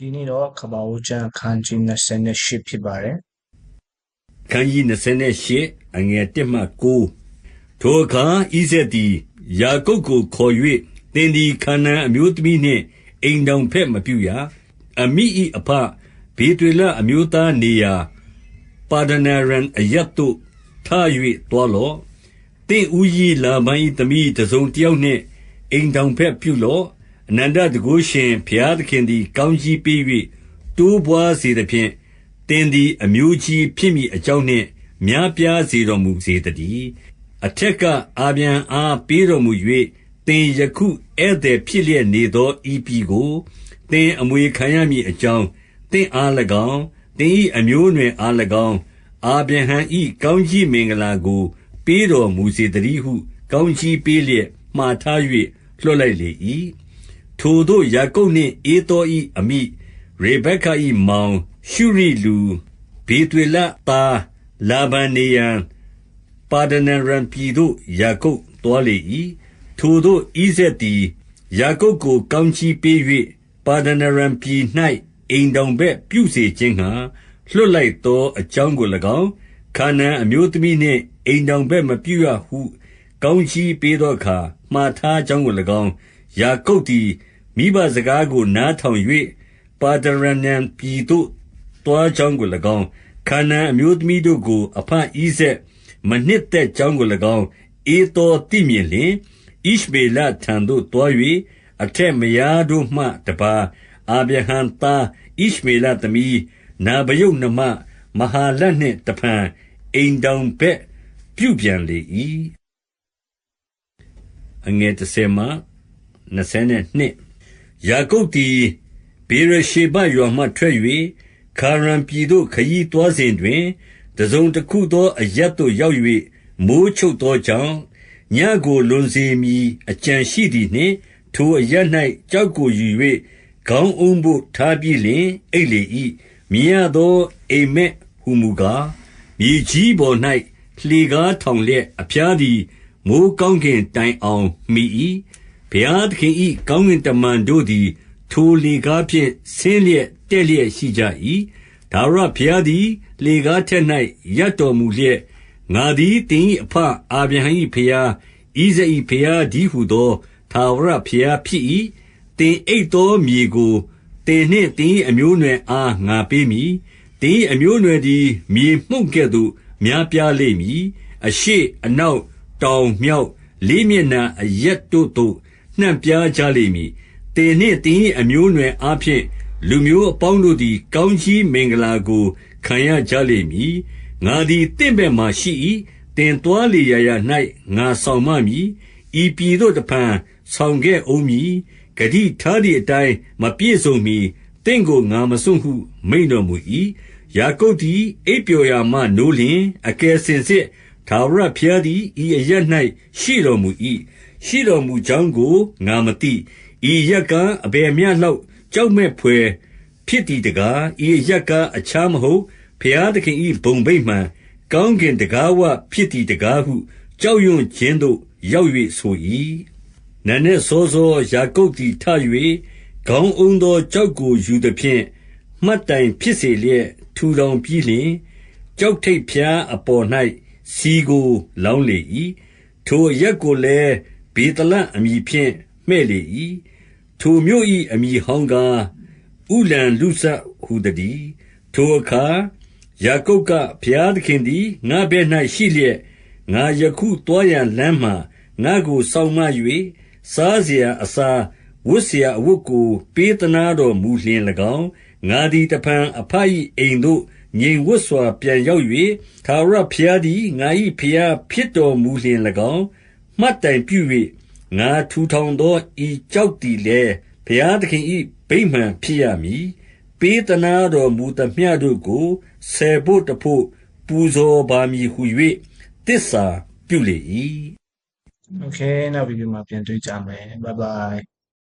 ဒီနေ့တော့ကပ္ပဦးကျမ်းအခန်းကြီး28ဖြစ်ပါတယ်ခန်းကြီး28အငယ်1မှ9ထိုအခါဣဇက်သည်ယာကုပ်ကိုခေါ်၍သင်သည်ခါနာန်အမျိုးသမီးနှင့်အိမ်တောင်ဖက်မပြုရအမိ၏အဖဘေသွေလအမျိုးသားနေရာပါဒနာရန်အယတ်တို့ထ၍တွားလော့သင်ဦးကြီးလာမန်၏သမီးတစုံတယောက်နှင့်အိမ်တောင်ဖက်ပြုလော့ အနန္တတကုရှင်ဘုရားသခင်သည် ကောင်းကြီးပေး၍တိုးပွားစေသဖြင့် သင်သည် အမျိုးကြီးဖြစ်မည်အကြောင်းနှင့် များပြားစေတော်မူစေတည်း အထက်က အာဗျံအားပေးတော်မူ၍သင်ယခုဧည့်သည်ဖြစ်လျက်နေသော ဤပြည်ကို သင်အမွေခံရမည်အကြောင်း သင်အား၎င်း သင်၏အမျိုးအနွယ်အား၎င်း အာဗြဟံ၏ကောင်းကြီးမင်္ဂလာကို ပေးတော်မူစေတည်းဟု ကောင်းကြီးပေးလျက် မှားထား၍လွှတ်လိုက်လေ၏ ထိုသို့ယာကုပ်နှင့် ဧသော၏အမိ ရေဗက္က၏မောင် ရှုရိလူဘေသွေလသားလာဗန်နေရန် ပါဒနရံပြည်သို့ ယာကုပ်သွားလေ၏ထိုသို့ ဣဇက်သည် ယာကုပ်ကို ကောင်းချီးပေး၍ပါဒနရံပြည်၌အိမ်တောင်ဘက်ပြုစေခြင်းငှာလွှတ်လိုက်သောအကြောင်းကို၎င်း ခါနန်အမျိုးသမီးနှင့် အိမ်တောင်ဘက် မပြုရဟု ကောင်းချီးပေးသောအခါ မှားထားကြောင်းကို၎င်း ယာကုပ်သည် မိဘစကားကို နားထောင်၍ပါဒရနန်ပြည်သို့ သွားကြောင်းကို၎င်း ခါနန်အမျိုးသမီးတို့ကိုအဖဣဇက် မနှစ်သက်ကြောင်းကို၎င်း ဧသောသိမြင်လျင် ဣရှမေလထံသို့သွား၍အထက်မယားတို့မှတပါအာဗြဟံသား ဣရှမေလသမီး နာဘယုတ်နမမဟာလတ်နှင့် တဖန် အိမ်တောင်ဘက်ပြုပြန်လေ၏အင ယ်30မှ22ယာကုပ်သည်ဘေရရှေဘရွာမှထွက်၍ခါရန်ပြည်သို့ ခရီးသွားစဉ်တွင် တစုံတစ်ခုသော အရက်သို့ ရောက်၍မိုးချုပ်သောကြောင့်ညကို လွန်စေမည်အကြံရှိသည်နှင့် ထိုအရက်၌ကြောက်ကိုယူ၍ခေါင်းအုံးဖို့ ထားပြီးလျှင် အိတ်လေ၏မြင်ရသော အိမ်မက်ဟုမူကား မြေကြီးပေါ်၌လှေကားထောင်လျက် အဖျားသည် မိုးကောင်းကင်တိုင်အောင်မိ၏ ဘုရားသခင်၏ကောင်းကင်တမန်တို့သည် ထိုလေကားဖြင့် ဆင်းလျက် တက်လျက်ရှိကြ၏။ထာဝရဘုရားသည်လေကားထက်၌ရပ်တော်မူလျက်၊ငါသည် သင်၏အဘ အာဗြဟံ၏ဘုရား၊ဣဇာက်၏ဘုရားတည်းဟူသော ထာဝရဘုရားဖြစ်၏။သင်အိပ်သောမြေကို သင်နှင့်သင်၏အမျိုးအနွယ်အား ငါပေးမည်။သင်၏အမျိုးအနွယ်သည် မြေမှုန့်ကဲ့သို့ များပြားလိမ့်မည်။အရှေ့၊အနောက်၊တောင်၊မြောက်၊လေးမျက်နှာအရပ်တို့သို့ နှံ့ပြားကြလိမ့်မည်။သင်နှင့်သင်၏အမျိုးအနွယ်အားဖြင့် လူမျိုးအပေါင်းတို့သည် ကောင်းကြီးမင်္ဂလာကို ခံရကြလိမ့်မည်။ငါသည် သင့်ဘက်မှာရှိ၏။သင်သွားလေရာရာ၌ငါဆောင်မမည်။ဤပြည်သို့ တဖန်ဆောင်ခဲ့ဦးမည်။ဂတိထားသည်အတိုင်း မပြည့်စုံမှီ သင့်ကို ငါမစွန့်ဟု မိန့်တော်မူ၏။ယာကုပ်သည် အိပ်ပျော်ရာမှနိုးလျှင်၊အကယ်စင်စစ် ထာဝရဘုရားသည် ဤအရပ်၌ရှိတော်မူ၏။ရှိတော်မူကြောင်းကို ငါမသိ။ဤအရပ်ကား အဘယ်မျှလောက် ကြောက်မက်ဘွယ်ဖြစ်သည်တကား။ဤအရပ်ကား အခြားမဟုတ် ဘုရားသခင်၏ဘုံဗိမာန်၊ကောင်းကင်တံခါးဝဖြစ်သည်တကားဟု ကြောက်ရွံ့ခြင်းသို့ ရောက်၍ဆို၏။နံနက်စောစော ယာကုပ်သည်ထ၍ခေါင်းအုံးသော ကျောက်ကို ယူသဖြင့် မှတ်တိုင်ဖြစ်စေလျက် ထူထောင်ပြီးလျှင်၊ကျောက်ထိပ်ဖျားအပေါ်၌ ဆီကို လောင်းလေ၏။ထိုအရပ်ကိုလည်း ဗေသလအမည်ဖြင့် မှည့်လေ၏။ထိုမြို့၏အမည်ဟောင်းကား ဥလ္လလုဇဟူ သတည်း။ထိုအခါ ယာကုပ်က၊ဘုရားသခင်သည် ငါ့ဘက်၌ရှိလျက်၊ငါယခုသွားရာလမ်းမှာ ငါ့ကို စောင့်မ၍စားစရာအစာ၊ဝတ်စရာအဝတ်ကို ပေးသနားတော်မူလျှင်၎င်း၊ငါသည် တဖန် အဘ၏အိမ်သို့ ငြိမ်ဝပ်စွာ ပြန်ရောက်၍၊ထာဝရဘုရားသည် ငါ၏ဘုရားဖြစ်တော်မူလျှင်၎င်း၊မှတ်တိုင်ပြု၍ငါထူထောင်သော ဤကျောက်သည်လည်း ဘုရားသခင်၏ဗိမာန်ဖြစ်ရမည်။ပေးသနားတော်မူသမျှတို့ကို ဆယ်ဘို့တဘို့ ပူဇော်ပါမည်ဟူ၍သစ္စာပြုလေ၏။။ Okay နောက်ဗီဒီယိုမှာ ပြန်တွေ့ကြမယ် Bye bye